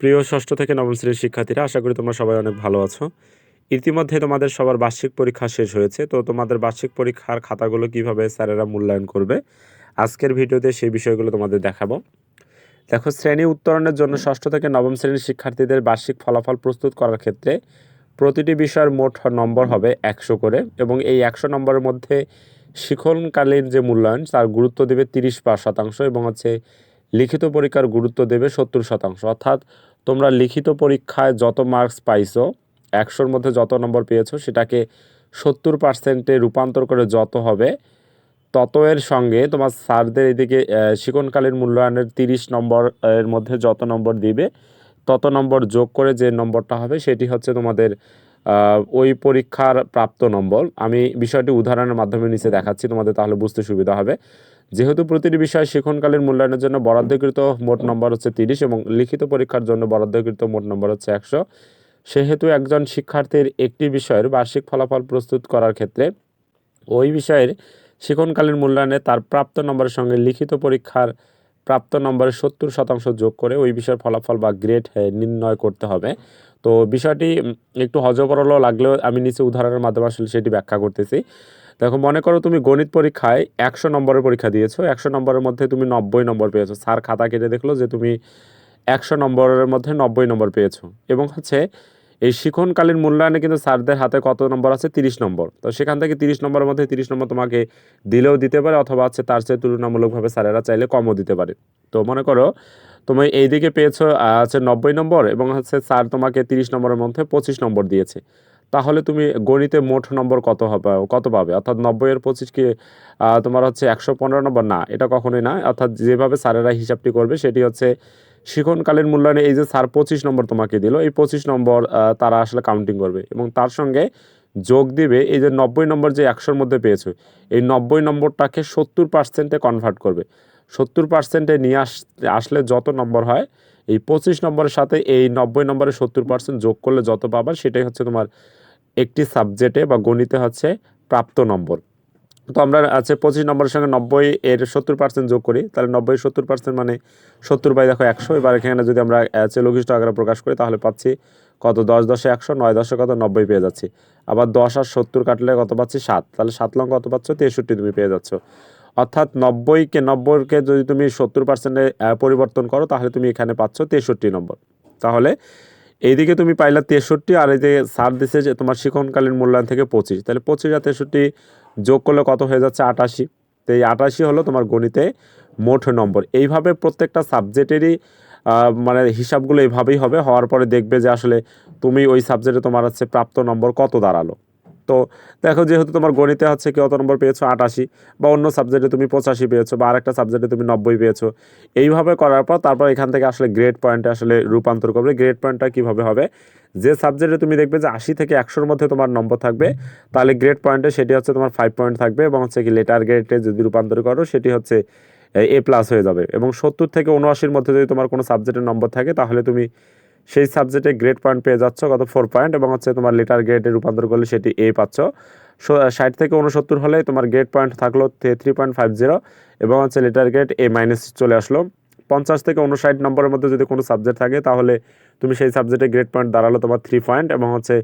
প্রিয় ষষ্ঠ থেকে নবম শ্রেণির শিক্ষার্থীরা, আশা করি তোমরা সবাই অনেক ভালো আছো। ইতিমধ্যে তোমাদের সবার বার্ষিক পরীক্ষা শেষ হয়েছে, তো তোমাদের বার্ষিক পরীক্ষার খাতাগুলো কীভাবে স্যারেরা মূল্যায়ন করবে, আজকের ভিডিওতে সেই বিষয়গুলো তোমাদের দেখাবো। দেখো, শ্রেণি উত্তরণের জন্য ষষ্ঠ থেকে নবম শ্রেণির শিক্ষার্থীদের বার্ষিক ফলাফল প্রস্তুত করার ক্ষেত্রে প্রতিটি বিষয়ের মোট নম্বর হবে একশো করে এবং এই একশো নম্বরের মধ্যে শিখনকালীন যে মূল্যায়ন, তার গুরুত্ব দেবে তিরিশ পাঁচ শতাংশ এবং হচ্ছে লিখিত পরীক্ষার গুরুত্ব দেবে সত্তর শতাংশ। অর্থাৎ তোমরা লিখিত পরীক্ষায় যত মার্কস পাইছো, একশোর মধ্যে যত নম্বর পেয়েছ, সেটাকে সত্তর পার্সেন্টে রূপান্তর করে যত হবে তত এর সঙ্গে তোমার স্যারদের এদিকে শিকনকালীন মূল্যায়নের তিরিশ নম্বরের মধ্যে যত নম্বর দিবে, তত নম্বর যোগ করে যে নম্বরটা হবে, সেটি হচ্ছে তোমাদের ওই পরীক্ষার প্রাপ্ত নম্বর। আমি বিষয়টি উদাহরণের মাধ্যমে নিচে দেখাচ্ছি, তোমাদের তাহলে বুঝতে সুবিধা হবে। যেহেতু প্রতিটি বিষয় শিক্ষণকালীন মূল্যায়নের জন্য বরাদ্দকৃত মোট নম্বর হচ্ছে তিরিশ এবং লিখিত পরীক্ষার জন্য বরাদ্দকৃত মোট নম্বর হচ্ছে একশো, সেহেতু একজন শিক্ষার্থীর একটি বিষয়ের বার্ষিক ফলাফল প্রস্তুত করার ক্ষেত্রে ওই বিষয়ের শিক্ষণকালীন মূল্যায়নে তার প্রাপ্ত নম্বরের সঙ্গে লিখিত পরীক্ষার প্রাপ্ত নম্বরের সত্তর শতাংশ যোগ করে ওই বিষয়ের ফলাফল বা গ্রেড নির্ণয় করতে হবে। তো বিষয়টি একটু হজবরল লাগলেও আমি নিচে উদাহরণের মাধ্যমে আসলে সেটি ব্যাখ্যা করতেছি। দেখো, মনে করো তুমি গণিত পরীক্ষায় একশো নম্বরের পরীক্ষা দিয়েছ, একশো নম্বরের মধ্যে তুমি নব্বই নম্বর পেয়েছ। স্যার খাতা কেটে দেখল যে তুমি একশো নম্বরের মধ্যে নব্বই নম্বর পেয়েছ। এবং হচ্ছে এই শিক্ষণকালীন মূল্যায়নে কিন্তু স্যারদের হাতে কত নম্বর আছে? তিরিশ নম্বর। তো সেখান থেকে তিরিশ নম্বরের মধ্যে তিরিশ নম্বর তোমাকে দিলেও দিতে পারে, অথবা হচ্ছে তার চেয়ে তুলনামূলকভাবে স্যারেরা চাইলে কমও দিতে পারে। তো মনে করো তুমি এইদিকে পেয়েছ হচ্ছে নব্বই নম্বর এবং হচ্ছে স্যার তোমাকে তিরিশ নম্বরের মধ্যে পঁচিশ নম্বর দিয়েছে। তাহলে তুমি গণিতে মোট নম্বর কত হবে, কত পাবে? অর্থাৎ নব্বই এর পঁচিশ কি তোমার হচ্ছে একশো পনেরো নম্বর? না, এটা কখনোই না। অর্থাৎ যেভাবে স্যারেরা হিসাবটি করবে, সেটি হচ্ছে শিখনকালীন মূল্যায়নে এই যে স্যার পঁচিশ নম্বর তোমাকে দিল, এই পঁচিশ নম্বর তারা আসলে কাউন্টিং করবে এবং তার সঙ্গে যোগ দিবে এই যে নব্বই নম্বর যে একশোর মধ্যে পেয়েছ, এই নব্বই নম্বরটাকে সত্তর পার্সেন্টে কনভার্ট করবে। সত্তর পার্সেন্টে নিয়ে আস, আসলে যত নম্বর হয়, এই পঁচিশ নম্বরের সাথে এই নব্বই নম্বরে সত্তর পার্সেন্ট যোগ করলে যত পাবা, সেটাই হচ্ছে তোমার একটি সাবজেক্টে বা গণিতে হচ্ছে প্রাপ্ত নম্বর। তো আমরা আছে পঁচিশ নম্বরের সঙ্গে নব্বই এর সত্তর পার্সেন্ট যোগ করি, তাহলে নব্বই সত্তর পার্সেন্ট মানে সত্তর বাই দেখো একশো। এবার এখানে যদি আমরা আছে লঘিষ্ঠ আকারে প্রকাশ করি, তাহলে পাচ্ছি কত? দশ দশে একশো, নয় দশে কত? নব্বই পেয়ে যাচ্ছি। আবার দশ আর সত্তর কাটলে কত পাচ্ছি? সাত। তাহলে সাত লঙ্কা কত পাচ্ছ? তেষট্টি তুমি পেয়ে যাচ্ছ। অর্থাৎ নব্বইকে নব্বইকে যদি তুমি সত্তর পার্সেন্টে পরিবর্তন করো, তাহলে তুমি এখানে পাচ্ছ তেষট্টি নম্বর। তাহলে এইদিকে তুমি পাইলা তেষট্টি, আর এই যে সার দিছে যে তোমার শিক্ষণকালীন মূল্যায়ন থেকে পঁচিশ। তাহলে পঁচিশ আর তেষট্টি যোগ করলে কত হয়ে যাচ্ছে? আটাশি। তো এই আটাশি হলো তোমার গণিতে মোট নম্বর। এইভাবে প্রত্যেকটা সাবজেক্টেরই মানে হিসাবগুলো এইভাবেই হবে। হওয়ার পরে দেখবে যে আসলে তুমি ওই সাবজেক্টে তোমার হচ্ছে প্রাপ্ত নম্বর কত দাঁড়াল। তো দেখো যেহেতু তোমার গণিতে হচ্ছে কত নম্বর পেয়েছ আটাশি, বা অন্য সাবজেক্টে তুমি পঁচাশি পেয়েছ, বা আরেকটা সাবজেক্টে তুমি নব্বই পেয়েছ, এইভাবে করার পর তারপর এখান থেকে আসলে গ্রেড পয়েন্টে আসলে রূপান্তর করবে। গ্রেড পয়েন্টটা কীভাবে হবে? যে সাবজেক্টে তুমি দেখবে যে আশি থেকে একশোর মধ্যে তোমার নম্বর থাকবে, তাহলে গ্রেড পয়েন্টে সেটি হচ্ছে তোমার ফাইভ পয়েন্ট থাকবে, এবং হচ্ছে কি লেটার গ্রেডে যদি রূপান্তর করো, সেটি হচ্ছে এ প্লাস হয়ে যাবে। এবং সত্তর থেকে উনআশির মধ্যে যদি তোমার কোনো সাবজেক্টের নম্বর থাকে, তাহলে তুমি সেই সাবজেক্টে গ্রেড পয়েন্ট পেয়ে যাচ্ছ, কত ফোর পয়েন্ট এবং হচ্ছে তোমার লেটার গ্রেডে রূপান্তর করলে সেটি এ পাচ্ছ। ষাট থেকে উনসত্তর হলে তোমার গ্রেড পয়েন্ট থাকল থ্রি পয়েন্ট ফাইভ জিরো এবং হচ্ছে লেটার গ্রেড এ মাইনাস চলে আসলো। পঞ্চাশ থেকে উনষাট নম্বরের মধ্যে যদি কোনো সাবজেক্ট থাকে, তাহলে তুমি সেই সাবজেক্টে গ্রেড পয়েন্ট দাঁড়াল তোমার থ্রি পয়েন্ট এবং হচ্ছে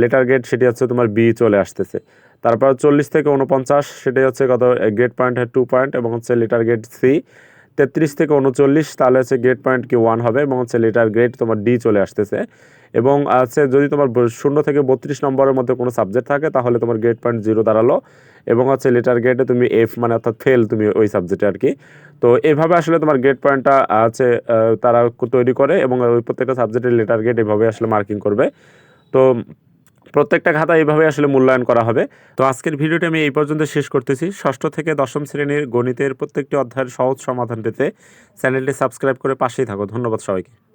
লেটার গ্রেড সেটি হচ্ছে তোমার বি চলে আসতেছে। তারপর চল্লিশ থেকে উনপঞ্চাশ সেটি হচ্ছে কত গ্রেড পয়েন্ট টু পয়েন্ট এবং হচ্ছে লেটার গ্রেড সি তেত্রিশ থেকে উনচল্লিশ, তাহলে হচ্ছে গ্রেড পয়েন্ট কি ওয়ান হবে এবং হচ্ছে লেটার গ্রেড তোমার ডি চলে আসতেছে। এবং আছে যদি তোমার শূন্য থেকে বত্রিশ নম্বরের মধ্যে কোনো সাবজেক্ট থাকে, তাহলে তোমার গ্রেড পয়েন্ট জিরো দাঁড়াল। এবং হচ্ছে লেটার গ্রেডে তুমি এফ মানে অর্থাৎ ফেল তুমি ওই সাবজেক্টে আর কি তো এভাবে আসলে তোমার গ্রেড পয়েন্টটা আছে তারা তৈরি করে এবং ওই প্রত্যেকটা সাবজেক্টের লেটার গ্রেড এভাবে আসলে মার্কিং করবে। তো প্রত্যেকটা খাতা এইভাবে আসলে মূল্যায়ন করা হবে। তো আজকের ভিডিওটি আমি এই পর্যন্ত শেষ করতেছি। ষষ্ঠ থেকে দশম শ্রেণির গণিতের প্রত্যেকটি অধ্যায়ের সহজ সমাধান পেতে চ্যানেলটি সাবস্ক্রাইব করে পাশেই থাকো। ধন্যবাদ সবাইকে।